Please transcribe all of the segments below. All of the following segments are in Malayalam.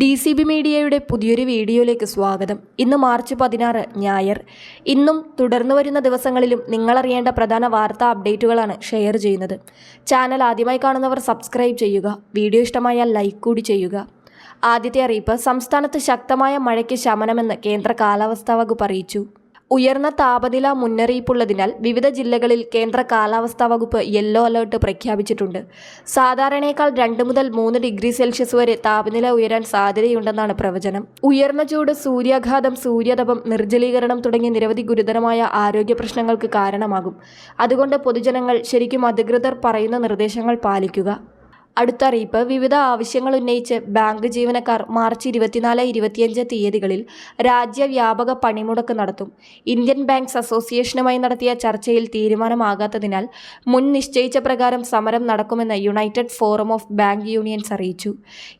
ഡി സി ബി മീഡിയയുടെ പുതിയൊരു വീഡിയോയിലേക്ക് സ്വാഗതം. ഇന്ന് മാർച്ച് പതിനാറ് ഞായർ. ഇന്നും തുടർന്നു വരുന്ന ദിവസങ്ങളിലും നിങ്ങളറിയേണ്ട പ്രധാന വാർത്താ അപ്ഡേറ്റുകളാണ് ഷെയർ ചെയ്യുന്നത്. ചാനൽ ആദ്യമായി കാണുന്നവർ സബ്സ്ക്രൈബ് ചെയ്യുക വീഡിയോ ഇഷ്ടമായാൽ ലൈക്ക് കൂടി ചെയ്യുക. ആദ്യത്തെ അറിയിപ്പ് സംസ്ഥാനത്ത് ശക്തമായ മഴയ്ക്ക് ശമനമെന്ന് കേന്ദ്ര കാലാവസ്ഥാ വകുപ്പ് അറിയിച്ചു. ഉയർന്ന താപനില മുന്നറിയിപ്പുള്ളതിനാൽ വിവിധ ജില്ലകളിൽ കേന്ദ്ര കാലാവസ്ഥാ വകുപ്പ് യെല്ലോ അലേർട്ട് പ്രഖ്യാപിച്ചിട്ടുണ്ട്. സാധാരണയേക്കാൾ രണ്ട് മുതൽ മൂന്ന് ഡിഗ്രി സെൽഷ്യസ് വരെ താപനില ഉയരാൻ സാധ്യതയുണ്ടെന്നാണ് പ്രവചനം. ഉയർന്ന ചൂട് സൂര്യാഘാതം സൂര്യതപം നിർജലീകരണം തുടങ്ങിയ നിരവധി ഗുരുതരമായ ആരോഗ്യ പ്രശ്നങ്ങൾക്ക് കാരണമാകും. അതുകൊണ്ട് പൊതുജനങ്ങൾ ശരിക്കും അധികൃതർ പറയുന്ന നിർദ്ദേശങ്ങൾ പാലിക്കുക. അടുത്ത അറിയിപ്പ് വിവിധ ആവശ്യങ്ങൾ ഉന്നയിച്ച് ബാങ്ക് ജീവനക്കാർ മാർച്ച് ഇരുപത്തിനാല് ഇരുപത്തിയഞ്ച് തീയതികളിൽ രാജ്യവ്യാപക പണിമുടക്ക് നടത്തും. ഇന്ത്യൻ ബാങ്ക്സ് അസോസിയേഷനുമായി നടത്തിയ ചർച്ചയിൽ തീരുമാനമാകാത്തതിനാൽ മുൻ നിശ്ചയിച്ച പ്രകാരം സമരം നടക്കുമെന്ന് united forum of bank unions അറിയിച്ചു.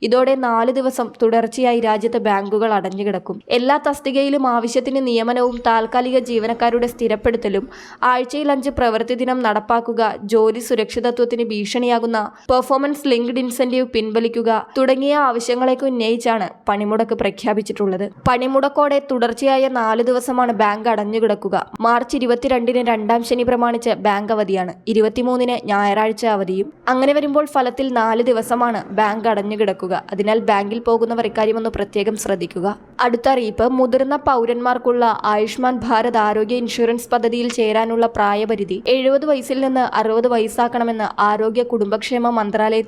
ഇതോടെ നാല് ദിവസം തുടർച്ചയായി രാജ്യത്ത് ബാങ്കുകൾ അടഞ്ഞുകിടക്കും. എല്ലാ തസ്തികയിലും ആവശ്യത്തിന് നിയമനവും താൽക്കാലിക ജീവനക്കാരുടെ സ്ഥിരപ്പെടുത്തലും ആഴ്ചയിൽ അഞ്ച് പ്രവൃത്തി ദിനം നടപ്പാക്കുക ജോലി സുരക്ഷിതത്വത്തിന് ഭീഷണിയാകുന്ന പെർഫോമൻസ് ലിങ്ക്ഡ് ഇൻസെന്റീവ് പിൻവലിക്കുക തുടങ്ങിയ ആവശ്യങ്ങളേക്ക് ഉന്നയിച്ചാണ് പണിമുടക്ക് പ്രഖ്യാപിച്ചിട്ടുള്ളത്. പണിമുടക്കോടെ തുടർച്ചയായ നാല് ദിവസമാണ് ബാങ്ക് അടഞ്ഞുകിടക്കുക മാർച്ച് ഇരുപത്തിരണ്ടിന് രണ്ടാം ശനി പ്രമാണിച്ച് ബാങ്ക് അവധിയാണ്. ഇരുപത്തിമൂന്നിന് ഞായറാഴ്ച അവധിയും. അങ്ങനെ വരുമ്പോൾ ഫലത്തിൽ നാല് ദിവസമാണ് ബാങ്ക് അടഞ്ഞുകിടക്കുക അതിനാൽ ബാങ്കിൽ പോകുന്നവർ ഇക്കാര്യമൊന്ന് പ്രത്യേകം ശ്രദ്ധിക്കുക. അടുത്ത അറിയിപ്പ് മുതിർന്ന പൗരന്മാർക്കുള്ള ആയുഷ്മാൻ ഭാരത് ആരോഗ്യ ഇൻഷുറൻസ് പദ്ധതിയിൽ ചേരാനുള്ള പ്രായപരിധി എഴുപത് വയസ്സിൽ നിന്ന് അറുപത് വയസ്സാക്കണമെന്ന് ആരോഗ്യ കുടുംബക്ഷേമ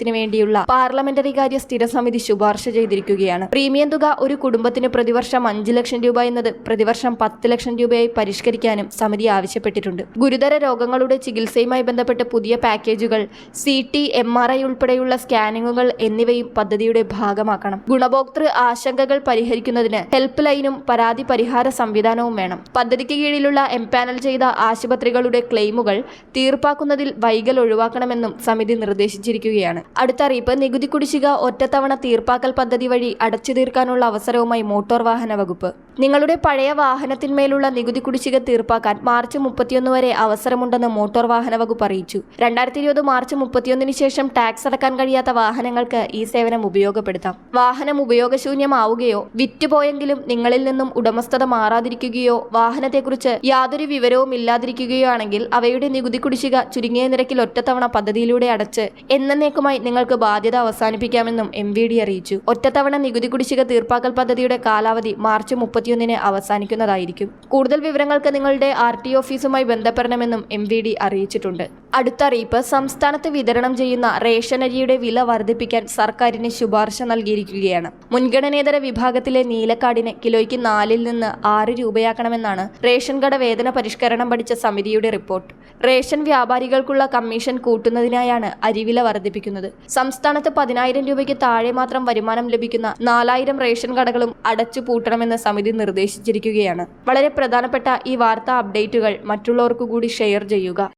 മന്ത്രാലയത്തിന് വേണ്ടിയുള്ള പാർലമെന്ററി കാര്യ സ്ഥിരസമിതി ശുപാർശ ചെയ്തിരിക്കുകയാണ്. പ്രീമിയം തുക ഒരു കുടുംബത്തിന് പ്രതിവർഷം അഞ്ച് ലക്ഷം രൂപ എന്നത് പ്രതിവർഷം പത്ത് ലക്ഷം രൂപയായി പരിഷ്കരിക്കാനും സമിതി ആവശ്യപ്പെട്ടിട്ടുണ്ട്. ഗുരുതര രോഗങ്ങളുടെ ചികിത്സയുമായി ബന്ധപ്പെട്ട് പുതിയ പാക്കേജുകൾ C T M R I ഉൾപ്പെടെയുള്ള സ്കാനിങ്ങുകൾ എന്നിവയും പദ്ധതിയുടെ ഭാഗമാക്കണം. ഗുണഭോക്തൃ ആശങ്കകൾ പരിഹരിക്കുന്നതിന് ഹെൽപ്പ് ലൈനും പരാതി പരിഹാര സംവിധാനവും വേണം. പദ്ധതിക്ക് കീഴിലുള്ള എംപാനൽ ചെയ്ത ആശുപത്രികളുടെ ക്ലെയിമുകൾ തീർപ്പാക്കുന്നതിൽ വൈകൽ ഒഴിവാക്കണമെന്നും സമിതി നിർദ്ദേശിച്ചിരിക്കുകയാണ്. അടുത്ത അറിയിപ്പ് നികുതി കുടിശ്ശിക ഒറ്റത്തവണ തീർപ്പാക്കൽ പദ്ധതി വഴി അടച്ചു തീർക്കാനുള്ള അവസരവുമായി മോട്ടോർ വാഹന വകുപ്പ്. നിങ്ങളുടെ പഴയ വാഹനത്തിന്മേലുള്ള നികുതി കുടിശ്ശിക തീർപ്പാക്കാൻ മാർച്ച് മുപ്പത്തിയൊന്ന് വരെ അവസരമുണ്ടെന്ന് മോട്ടോർ വാഹന വകുപ്പ് അറിയിച്ചു. രണ്ടായിരത്തി ഇരുപത് മാർച്ച് മുപ്പത്തിയൊന്നിന് ശേഷം ടാക്സ് അടക്കാൻ കഴിയാത്ത വാഹനങ്ങൾക്ക് ഈ സേവനം ഉപയോഗപ്പെടുത്താം. വാഹനം ഉപയോഗശൂന്യമാവുകയോ വിറ്റുപോയെങ്കിലും നിങ്ങളിൽ നിന്നും ഉടമസ്ഥത മാറാതിരിക്കുകയോ വാഹനത്തെക്കുറിച്ച് യാതൊരു വിവരവും ഇല്ലാതിരിക്കുകയോ ആണെങ്കിൽ അവയുടെ നികുതി കുടിശ്ശിക ചുരുങ്ങിയ നിരക്കിൽ ഒറ്റത്തവണ പദ്ധതിയിലൂടെ അടച്ച് എന്നേക്കുമായി നിങ്ങൾക്ക് ബാധ്യത അവസാനിപ്പിക്കാമെന്നും എം അറിയിച്ചു. ഒറ്റത്തവണ നികുതി കുടിശ്ശിക തീർപ്പാക്കൽ പദ്ധതിയുടെ കാലാവധി മാർച്ച് മുപ്പത്തിയൊന്നിന് അവസാനിക്കുന്നതായിരിക്കും. കൂടുതൽ വിവരങ്ങൾക്ക് നിങ്ങളുടെ ആർ ടി ഓഫീസുമായി ബന്ധപ്പെടണമെന്നും എം അറിയിച്ചിട്ടുണ്ട്. അടുത്ത അറിയിപ്പ് സംസ്ഥാനത്ത് വിതരണം ചെയ്യുന്ന റേഷൻ അരിയുടെ വില വർദ്ധിപ്പിക്കാൻ സർക്കാരിന് ശുപാർശ നൽകിയിരിക്കുകയാണ്. മുൻഗണനേതര വിഭാഗത്തിലെ നീലക്കാടിന് കിലോയ്ക്ക് നാലിൽ നിന്ന് ആറ് രൂപയാക്കണമെന്നാണ് റേഷൻ കട വേതന പരിഷ്കരണം പഠിച്ച സമിതിയുടെ റിപ്പോർട്ട്. റേഷൻ വ്യാപാരികൾക്കുള്ള കമ്മീഷൻ കൂട്ടുന്നതിനായാണ് അരിവില വർദ്ധിപ്പിക്കുന്നത്. സംസ്ഥാനത്ത് പതിനായിരം രൂപയ്ക്ക് താഴെ മാത്രം വരുമാനം ലഭിക്കുന്ന നാലായിരം റേഷൻ കടകളും അടച്ചു പൂട്ടണമെന്ന് സമിതി നിർദ്ദേശിച്ചിരിക്കുകയാണ്. വളരെ പ്രധാനപ്പെട്ട ഈ വാർത്താ അപ്ഡേറ്റുകൾ മറ്റുള്ളവർക്കു കൂടി ഷെയർ ചെയ്യുക.